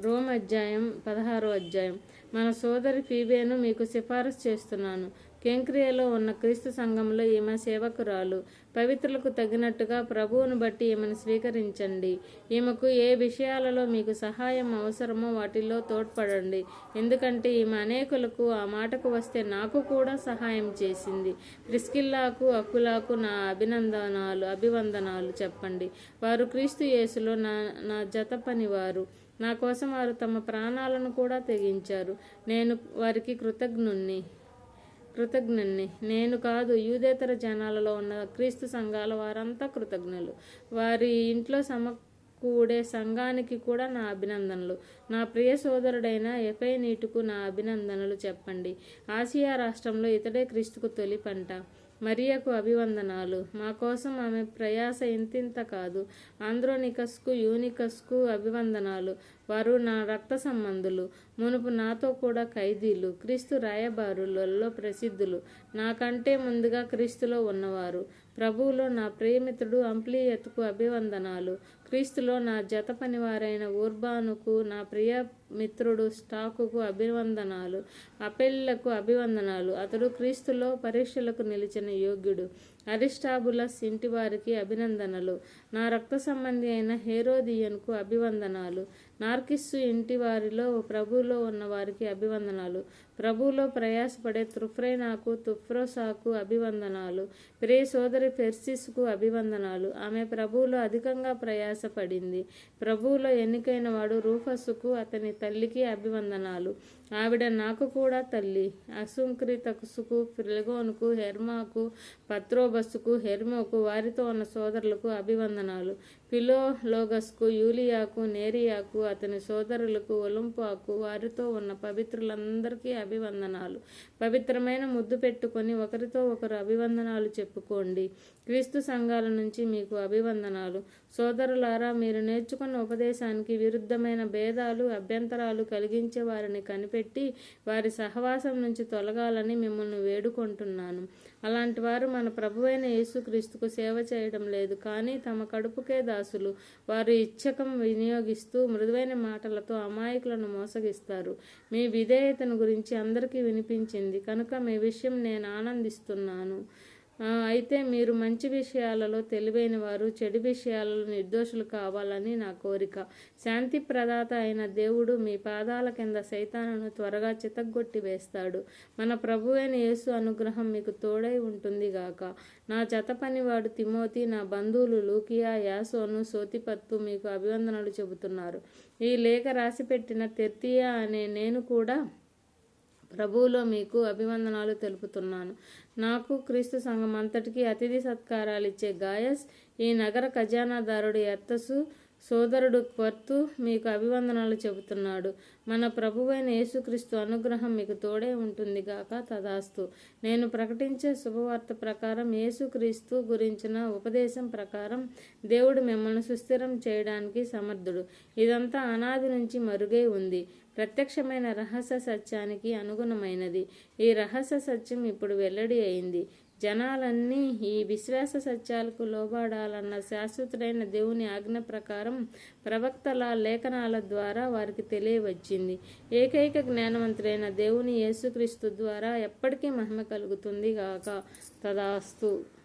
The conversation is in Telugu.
రోమ్ అధ్యాయం పదహారో అధ్యాయం. మన సోదరి ఫీబేను మీకు సిఫారసు చేస్తున్నాను. కేంక్రియలో ఉన్న క్రీస్తు సంఘంలో ఈమె సేవకురాలు. పవిత్రులకు తగినట్టుగా ప్రభువును బట్టి ఈమెను స్వీకరించండి. ఈమెకు ఏ విషయాలలో మీకు సహాయం అవసరమో వాటిల్లో తోడ్పడండి. ఎందుకంటే ఈమె అనేకులకు ఆ మాటకు వస్తే నాకు కూడా సహాయం చేసింది. ప్రిస్కిల్లాకు అకులాకు నా అభినందనాలు అభివందనాలు చెప్పండి. వారు క్రీస్తు యేసులో నా నా జత పనివారు నా కోసం వారు తమ ప్రాణాలను కూడా తెగించారు. నేను వారికి కృతజ్ఞుణ్ణి. కృతజ్ఞుణ్ణి. నేను కాదు యూదేతర జనాలలో ఉన్న క్రీస్తు సంఘాల వారంతా కృతజ్ఞులు. వారి ఇంట్లో సమకూడే సంఘానికి కూడా నా అభినందనలు. నా ప్రియ సోదరుడైన ఎఫై నీటుకు నా అభినందనలు చెప్పండి. ఆసియా రాష్ట్రంలో ఇతడే క్రీస్తుకు తొలి పంట. మరియకు అభివందనాలు. మా కోసం ఆమె ప్రయాస ఇంతింత కాదు. ఆంధ్రోనికస్కు యూనికస్కు అభివందనాలు. వారు నా రక్త సంబంధులు. మునుపు నాతో కూడా ఖైదీలు. క్రీస్తు రాయబారులలో ప్రసిద్ధులు. నాకంటే ముందుగా క్రీస్తులో ఉన్నవారు. ప్రభువులో నా ప్రేమితుడు అంప్లియత్కు అభివందనాలు. క్రీస్తులో నా జత పనివారైన ఊర్బానుకు నా ప్రియ మిత్రుడు స్టాకుకు అభివందనాలు అపెల్లకు అభివందనాలు. అతడు క్రీస్తులో పరీక్షలకు నిలిచిన యోగ్యుడు. అరిస్టాబులస్ ఇంటి వారికి అభినందనలు. నా రక్త సంబంధి అయిన హేరోదియన్కు అభివందనాలు. నార్కిస్సు ఇంటి వారిలో ప్రభువులో ఉన్న వారికి అభివందనాలు. ప్రభువులో ప్రయాసపడే త్రుఫ్రైనాకు తుఫ్రోసాకు అభివందనాలు. ప్రియ సోదరి ఫెర్సిస్కు అభివందనాలు. ఆమె ప్రభువులో అధికంగా ప్రయాసపడింది. ప్రభువులో ఎన్నికైన వాడు రూఫస్కు అతని తల్లికి అభివందనాలు. ఆవిడ నాకు కూడా తల్లి. అసుంక్రితకుసుకు ఫిలగోనుకు హెర్మాకు పత్రోబస్సుకు హెర్మోకు వారితో ఉన్న సోదరులకు అభివందనాలు. ఫిలోలోగస్కు యూలియాకు నేరియాకు అతని సోదరులకు ఒలింపాకు వారితో ఉన్న పవిత్రులందరికీ అభివందనాలు. పవిత్రమైన ముద్దు పెట్టుకొని ఒకరితో ఒకరు అభివందనాలు చెప్పుకోండి. క్రీస్తు సంఘాల నుంచి మీకు అభివందనాలు. సోదరులారా మీరు నేర్చుకున్న ఉపదేశానికి విరుద్ధమైన భేదాలు అభ్యంత అభ్యంతరాలు కలిగించే వారిని కనిపెట్టి వారి సహవాసం నుంచి తొలగాలని మిమ్మల్ని వేడుకుంటున్నాను. అలాంటి వారు మన ప్రభువైన యేసుక్రీస్తుకు సేవ చేయడం లేదు కానీ తమ కడుపుకే దాసులు. వారు ఇచ్చకం వినియోగిస్తూ మృదువైన మాటలతో అమాయకులను మోసగిస్తారు. మీ విధేయతను గురించి అందరికీ వినిపించింది. కనుక మీ విషయం నేను ఆనందిస్తున్నాను. అయితే మీరు మంచి విషయాలలో తెలివైన వారు చెడు విషయాలలో నిర్దోషులు కావాలని నా కోరిక. శాంతి ప్రదాత అయిన దేవుడు మీ పాదాల కింద సైతానను త్వరగా చితగ్గొట్టి వేస్తాడు. మన ప్రభువైన యేసు అనుగ్రహం మీకు తోడై ఉంటుంది గాక. నా జత పనివాడు తిమోతి నా బంధువులు లూకియా యాసోను సోతిపత్తు మీకు అభివందనలు చెబుతున్నారు. ఈ లేఖ రాసిపెట్టిన తెర్తియా అనే నేను కూడా ప్రభువులో మీకు అభివందనాలు తెలుపుతున్నాను. నాకు క్రీస్తు సంఘం అంతటికీ అతిథి సత్కారాలు ఇచ్చే గాయస్ ఈ నగర ఖజానాదారుడు ఎత్తసు సోదరుడు క్వర్తు మీకు అభివందనాలు చెబుతున్నాడు. మన ప్రభువైన యేసుక్రీస్తు అనుగ్రహం మీకు తోడే ఉంటుంది గాక తదాస్తు. నేను ప్రకటించే శుభవార్త ప్రకారం యేసుక్రీస్తు గురించిన ఉపదేశం ప్రకారం దేవుడు మిమ్మల్ని సుస్థిరం చేయడానికి సమర్థుడు. ఇదంతా అనాది నుంచి మరుగై ఉంది. ప్రత్యక్షమైన రహస్య సత్యానికి అనుగుణమైనది. ఈ రహస్య సత్యం ఇప్పుడు వెల్లడి అయింది. జనాలన్నీ ఈ విశ్వాస సత్యాలకు లోబడాలన్న శాశ్వతుడైన దేవుని ఆజ్ఞ ప్రకారం ప్రవక్తల లేఖనాల ద్వారా వారికి తెలియవచ్చింది. ఏకైక జ్ఞానవంతుడైన దేవుని యేసుక్రీస్తు ద్వారా ఎప్పటికీ మహిమ కలుగుతుంది గాక. తదాస్తు.